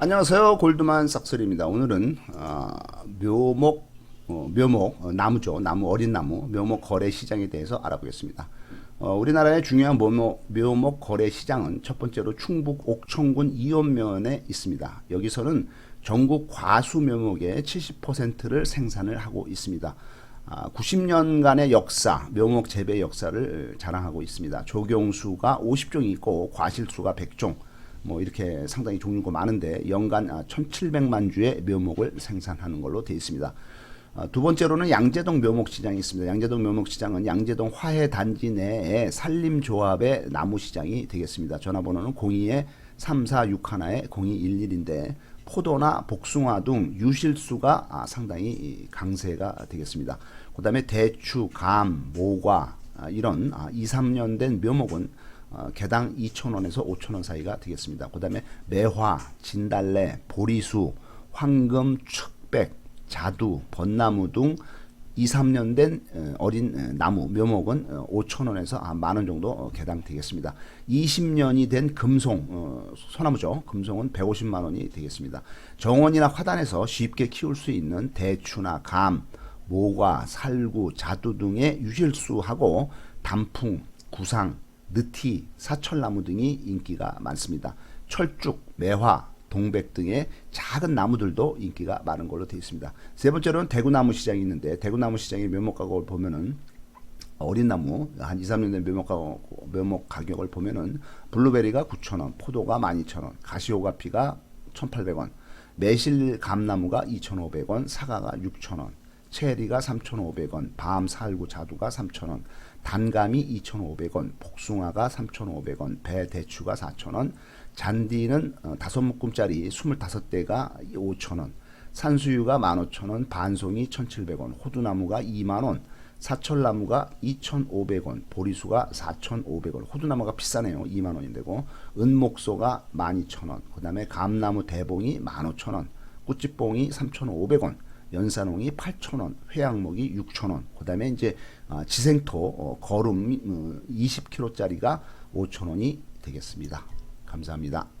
안녕하세요. 골드만 싹소리입니다. 오늘은 어, 묘목 어, 묘목 어, 나무죠. 나무 어린 나무 묘목 거래 시장에 대해서 알아보겠습니다. 어, 우리나라의 중요한 묘목, 묘목 거래 시장은 첫 번째로 충북 옥천군 이원면에 있습니다. 여기서는 전국 과수 묘목의 70%를 생산을 하고 있습니다. 아, 90년간의 역사, 묘목 재배 역사를 자랑하고 있습니다. 조경수가 50종이 있고 과실수가 100종, 뭐 이렇게 상당히 종류가 많은데 연간 아, 1,700만 주의 묘목을 생산하는 걸로 되어 있습니다. 아, 두 번째로는 양재동 묘목 시장이 있습니다. 양재동 묘목 시장은 양재동 화해 단지 내에 산림조합의 나무 시장이 되겠습니다. 전화번호는 02에 3461에 0211인데 포도나 복숭아 등 유실수가 아, 상당히 이 강세가 되겠습니다. 그 다음에 대추, 감, 모과 아, 이런 아, 2, 3년 된 묘목은 어, 개당 2,000원에서 5,000원 사이가 되겠습니다. 그 다음에 매화, 진달래, 보리수, 황금, 측백, 자두, 벚나무 등 2, 3년 된 어, 어린 어, 나무 묘목은 5,000원에서 한 만원 정도 어, 개당 되겠습니다. 20년이 된 금송 어, 소나무죠. 금송은 150만 원이 되겠습니다. 정원이나 화단에서 쉽게 키울 수 있는 대추나 감, 모과, 살구, 자두 등의 유실수하고 단풍, 구상, 느티, 사철나무 등이 인기가 많습니다. 철쭉, 매화, 동백 등의 작은 나무들도 인기가 많은 걸로 되어 있습니다. 세 번째로는 대구나무 시장이 있는데 대구나무 시장의 묘목 가격을 보면은 어린 나무 한 2, 3년 된 묘목 가격, 묘목 가격을 보면은 블루베리가 9,000원, 포도가 12,000원, 가시오가피가 1,800원, 매실 감나무가 2,500원, 사과가 6,000원, 체리가 3,500원, 밤 살구 자두가 3,000원, 단감이 2,500원, 복숭아가 3,500원, 배 대추가 4,000원, 잔디는 어, 다섯 묶음짜리 25대가 5,000원, 산수유가 15,000원, 반송이 1,700원, 호두나무가 2만원, 사철나무가 2,500원, 보리수가 4,500원, 호두나무가 비싸네요. 2만 원이 되고. 은목소가 12,000원, 그 다음에 감나무 대봉이 15,000원, 꽃집봉이 3,500원, 연산홍이 8,000원, 회양목이 6,000원, 그 다음에 이제 아, 지생토 어, 거름 어, 20kg짜리가 5,000원이 되겠습니다. 감사합니다.